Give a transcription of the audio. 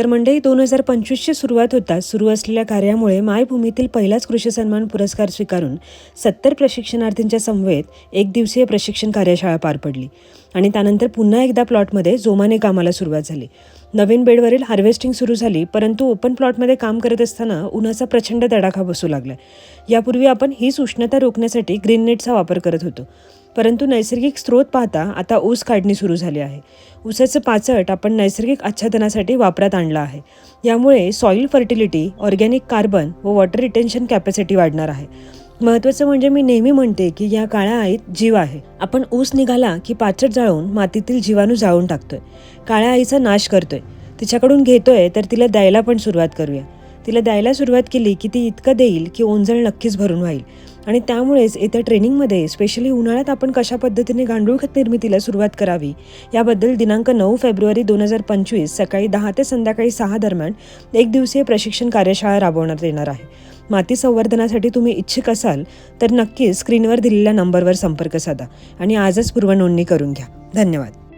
तर मंडई दोन हजार पंचवीसची सुरुवात होताच सुरू असलेल्या कार्यामुळे मायभूमीतील पहिलाच कृषी सन्मान पुरस्कार स्वीकारून सत्तर प्रशिक्षणार्थींच्या समवेत एक दिवसीय प्रशिक्षण कार्यशाळा पार पडली. आणि त्यानंतर पुन्हा एकदा प्लॉटमध्ये जोमाने कामाला सुरुवात झाली. नवीन बेडवरील हार्वेस्टिंग सुरू झाली परंतु ओपन प्लॉटमध्ये काम करत असताना उन्हाचा प्रचंड तडाखा बसू लागला. यापूर्वी आपण हीच उष्णता रोखण्यासाठी ग्रीन नेटचा वापर करत होतो. परंतु नैसर्गिक स्रोत पाहता आता ऊस काढणी सुरू झाली आहे. ऊसाचं पाचट आपण नैसर्गिक आच्छादनासाठी वापरात आणलं आहे. यामुळे सॉईल फर्टिलिटी ऑर्गॅनिक कार्बन व वॉटर रिटेन्शन कॅपॅसिटी वाढणार आहे. महत्त्वाचं म्हणजे मी नेहमी म्हणते की या काळ्या आईत जीव आहे. आपण ऊस निघाला की पाचट जाळून मातीतील जीवाणू जाळून टाकतोय. काळ्या आईचा नाश करतोय. तिच्याकडून घेतोय तर तिला द्यायला पण सुरुवात करूया. तिला द्यायला सुरुवात केली की ती इतकं देईल की ओंजळ नक्कीच भरून व्हाईल आणि त्यामुळेच येत्या ट्रेनिंगमध्ये स्पेशली उन्हाळ्यात आपण कशा पद्धतीने गांडूळ खत निर्मितीला सुरुवात करावी याबद्दल दिनांक नऊ फेब्रुवारी दोन हजार पंचवीस सकाळी दहा ते संध्याकाळी सहा दरम्यान एक दिवसीय प्रशिक्षण कार्यशाळा राबवण्यात येणार आहे. माती संवर्धनासाठी तुम्ही इच्छुक असाल तर नक्कीच स्क्रीनवर दिलेल्या नंबरवर संपर्क साधा आणि आजच पूर्वनोंदणी करून घ्या. धन्यवाद.